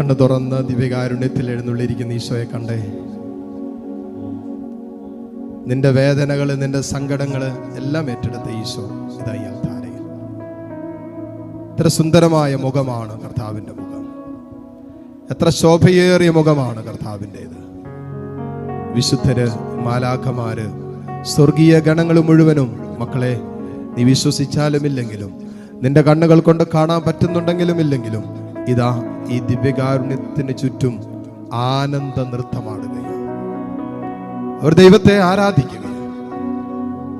കണ്ണു തുറന്ന് ദിവ്യകാരുണ്യത്തിൽ എഴുന്നള്ളിയിരിക്കുന്ന ഈശോയെ കണ്ടേ. നിന്റെ വേദനകൾ നിന്റെ സങ്കടങ്ങൾ എല്ലാം ഏറ്റെടുത്ത ഈശോ ഇതായി അൽത്താരയിൽ. സുന്ദരമായ മുഖമാണ് കർത്താവിന്റെ മുഖം. എത്ര ശോഭയേറിയ മുഖമാണ് കർത്താവിന്റെത്. വിശുദ്ധര് മാലാഖമാര് സ്വർഗീയ ഗണങ്ങൾ മുഴുവനും മക്കളെ നീ വിശ്വസിച്ചാലും ഇല്ലെങ്കിലും നിന്റെ കണ്ണുകൾ കൊണ്ട് കാണാൻ പറ്റുന്നുണ്ടെങ്കിലും ഇല്ലെങ്കിലും ഇതാ ഈ ദിവ്യകാരുണ്യത്തിന് ചുറ്റും ആനന്ദ നൃത്തമാടുകയും അവർ ദൈവത്തെ ആരാധിക്കുക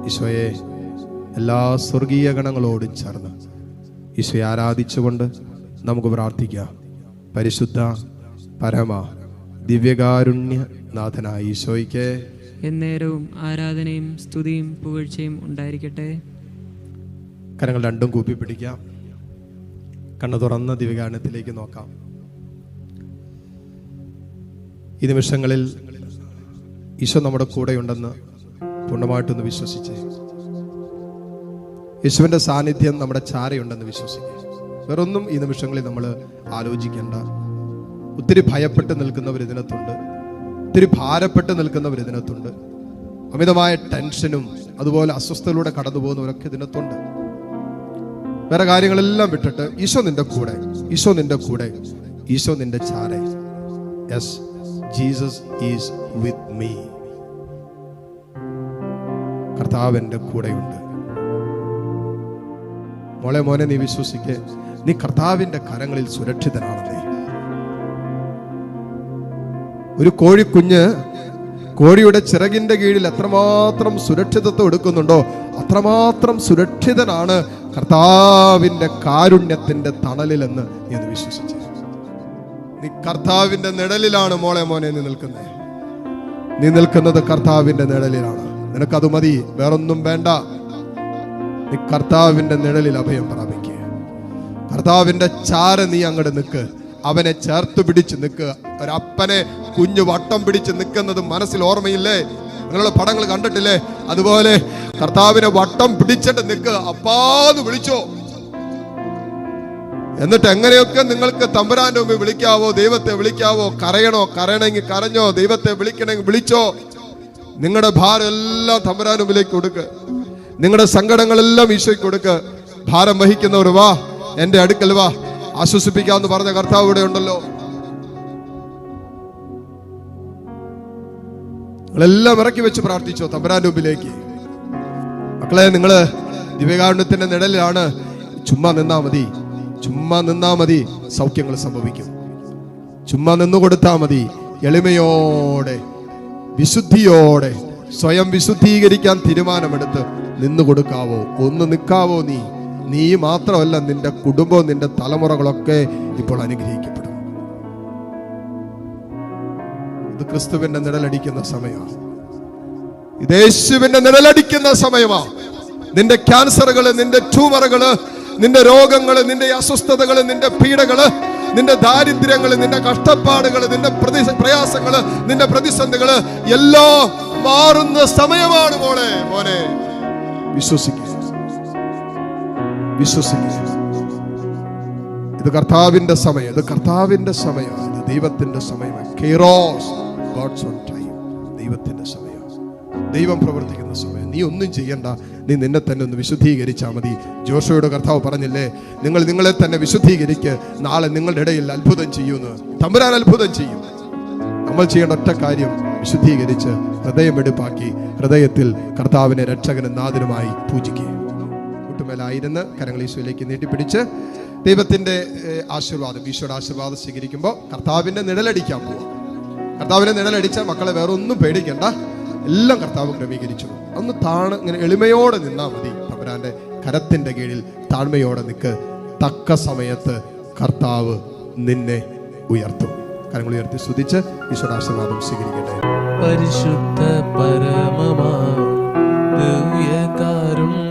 ഈശോയെ എല്ലാ സ്വർഗീയ ഗണങ്ങളോടും ചേർന്ന് ഈശോയെ ആരാധിച്ചുകൊണ്ട് നമുക്ക് പ്രാർത്ഥിക്കാം. പരിശുദ്ധ പരമ ദിവ്യകാരുണ്യ നാഥനായ ഈശോയ്ക്ക് എന്നേരവും ആരാധനയും സ്തുതിയും പുകഴ്ചയും ഉണ്ടായിരിക്കട്ടെ. കരങ്ങൾ രണ്ടും കൂപ്പി പിടിക്കാം കണ്ണു തുറന്ന ദിവ്യഗാനത്തിലേക്ക് നോക്കാം. ഈ നിമിഷങ്ങളിൽ ഈശോ നമ്മുടെ കൂടെയുണ്ടെന്ന് പൂർണമായിട്ടൊന്ന് വിശ്വസിച്ച്. യേശുവിന്റെ സാന്നിധ്യം നമ്മുടെ ചാരയുണ്ടെന്ന് വിശ്വസിക്കുക. വേറൊന്നും ഈ നിമിഷങ്ങളിൽ നമ്മൾ ആലോചിക്കേണ്ട. ഒത്തിരി ഭയപ്പെട്ട് നിൽക്കുന്നവർ ഇതിനകത്തുണ്ട്. ഒത്തിരി ഭാരപ്പെട്ട് നിൽക്കുന്നവർ ഇതിനകത്തുണ്ട്. അമിതമായ ടെൻഷനും അതുപോലെ അസ്വസ്ഥതയിലൂടെ കടന്നു പോകുന്നവരൊക്കെ ഇതിനകത്തുണ്ട്. വേറെ കാര്യങ്ങളെല്ലാം വിട്ടിട്ട് ഈശോ നിന്റെ കൂടെ ഈശോ നിന്റെ കൂടെ ഈശോ നിന്റെ ചാരെ. Yes Jesus is with me കർത്താവ് എന്റെ കൂടെയുണ്ട്. മോളെ മോനെ നീ വിശ്വസിക്കെ നീ കർത്താവിന്റെ കരങ്ങളിൽ സുരക്ഷിതനാണെന്നേ ഒരു കോഴിക്കുഞ്ഞ് കോഴിയുടെ ചിറകിന്റെ കീഴിൽ എത്രമാത്രം സുരക്ഷിതത്വം എടുക്കുന്നുണ്ടോ അത്രമാത്രം സുരക്ഷിതനാണ് കർത്താവിന്റെ കാരുണ്യത്തിന്റെ തണലിലെന്ന് നീ ഒന്ന് വിശ്വസിച്ചു. നീ കർത്താവിന്റെ നിഴലിലാണ് മോളെ മോനെ നീ നിൽക്കുന്നത് നീ നിൽക്കുന്നത് കർത്താവിന്റെ നിഴലിലാണ്. നിനക്കത് മതി വേറൊന്നും വേണ്ട. നീ കർത്താവിന്റെ നിഴലിൽ അഭയം പ്രാപിക്കുക കർത്താവിന്റെ ചാര നീ അങ്ങോട്ട് നിൽക്ക്. അവനെ ചേർത്ത് പിടിച്ച് നിൽക്കുക ഒരപ്പനെ കുഞ്ഞു വട്ടം പിടിച്ച് നിൽക്കുന്നത് മനസ്സിൽ ഓർമ്മയില്ലേ? നിങ്ങളുടെ പടങ്ങൾ കണ്ടിട്ടില്ലേ? അതുപോലെ കർത്താവിനെ വട്ടം പിടിച്ചിട്ട് നിൽക്കുക. അപ്പാന്ന് വിളിച്ചോ. എന്നിട്ട് എങ്ങനെയൊക്കെ നിങ്ങൾക്ക് തമ്പുരാന്റെ മുമ്പിൽ വിളിക്കാവോ ദൈവത്തെ വിളിക്കാവോ? കരയണോ? കരയണമെങ്കിൽ കരഞ്ഞോ? ദൈവത്തെ വിളിക്കണമെങ്കിൽ വിളിച്ചോ? നിങ്ങളുടെ ഭാരം എല്ലാം തമ്പുരാന്റെ മുമ്പിലേക്ക് കൊടുക്ക്. നിങ്ങളുടെ സങ്കടങ്ങളെല്ലാം ഈശോയ്ക്ക് കൊടുക്ക്. ഭാരം വഹിക്കുന്നവർ വാ എന്റെ അടുക്കൽ വാ. ആശ്വസിപ്പിക്കാമെന്ന് പറഞ്ഞ കർത്താവ് ഇവിടെ ഉണ്ടല്ലോ. നിങ്ങളെല്ലാം ഇറക്കി വെച്ച് പ്രാർത്ഥിച്ചോ തമ്പരാനൂപിലേക്ക് മക്കളെ നിങ്ങൾ ദിവ്യകാരുണ്യത്തിന്റെ നിഴലിലാണ്. ചുമ്മാ നിന്നാ മതി. ചുമ്മാ നിന്നാ മതി. സൗഖ്യങ്ങൾ സംഭവിക്കും. ചുമ്മാ നിന്നു കൊടുത്താ മതി. എളിമയോടെ വിശുദ്ധിയോടെ സ്വയം വിശുദ്ധീകരിക്കാൻ തീരുമാനമെടുത്ത് നിന്നു കൊടുക്കാവോ? ഒന്ന് നിൽക്കാവോ നീ? നീ മാത്രമല്ല നിന്റെ കുടുംബവും നിന്റെ തലമുറകളൊക്കെ ഇപ്പോൾ അനുഗ്രഹിക്കപ്പെടും. ഇത് ക്രിസ്തുവിന്റെ നിഴലടിക്കുന്ന സമയമാണ് ഇത് യേശുവിന്റെ നിഴലടിക്കുന്ന സമയമാണ് നിന്റെ ക്യാൻസറുകൾ നിന്റെ ട്യൂമറുകൾ നിന്റെ രോഗങ്ങൾ നിന്റെ അസ്വസ്ഥതകൾ നിന്റെ പീഡകൾ നിന്റെ ദാരിദ്ര്യങ്ങൾ നിന്റെ കഷ്ടപ്പാടുകൾ നിന്റെ പ്രതി പ്രയാസങ്ങൾ നിന്റെ പ്രതിസന്ധികൾ എല്ലാം മാറുന്ന സമയമാണ് മോളെ മോനെ. വിശ്വസിക്കുക വിശ്വസിക്കുക ഇത് കർത്താവിന്റെ സമയം ഇത് കർത്താവിന്റെ സമയമാണ് ഇത് ദൈവത്തിന്റെ സമയമാണ്. കെയറോസ്. ഗോഡ്സ് ഓൺ ടൈം ദൈവത്തിന്റെ സമയം. ദൈവം പ്രവർത്തിക്കുന്ന സമയം. നീ ഒന്നും ചെയ്യണ്ട. നീ നിന്നെ തന്നെ ഒന്ന് വിശുദ്ധീകരിച്ചാൽ മതി. ജോഷയുടെ കർത്താവ് പറഞ്ഞില്ലേ നിങ്ങൾ നിങ്ങളെ തന്നെ വിശുദ്ധീകരിക്ക്. നാളെ നിങ്ങളുടെ ഇടയിൽ അത്ഭുതം ചെയ്യുമെന്ന് തമ്പുരാൻ അത്ഭുതം ചെയ്യും. നമ്മൾ ചെയ്യേണ്ട ഒറ്റ കാര്യം വിശുദ്ധീകരിച്ച് ഹൃദയമെടുപ്പാക്കി ഹൃദയത്തിൽ കർത്താവിനെ രക്ഷകനും നാഥനുമായി പൂജിക്കുക കൂട്ടുമേലായിരുന്ന് കരങ്ങളീശുവിലേക്ക് നീട്ടിപ്പിടിച്ച് ദൈവത്തിന്റെ ആശീർവാദം ഈശോയുടെ ആശീർവാദം സ്വീകരിക്കുമ്പോൾ കർത്താവിന്റെ നിഴലടിക്കാൻ പോവാം. കർത്താവിനെ നിഴലടിച്ച മക്കളെ വേറെ ഒന്നും പേടിക്കണ്ട. എല്ലാം കർത്താവ് ക്രമീകരിച്ചു. ഒന്ന് താണ് ഇങ്ങനെ എളിമയോടെ നിന്നാ മതി. തമ്പുരാന്റെ കരത്തിന്റെ കീഴിൽ താഴ്മയോടെ നിൽക്ക് തക്ക സമയത്ത് കർത്താവ് നിന്നെ ഉയർത്തും. കരങ്ങൾ ഉയർത്തി സ്തുതിച്ച് ഈശ്വര ആശീർവാദം സ്വീകരിക്കട്ടെ. പരിശുദ്ധ പരമമാ ദിവ്യകാരുണ്യമേ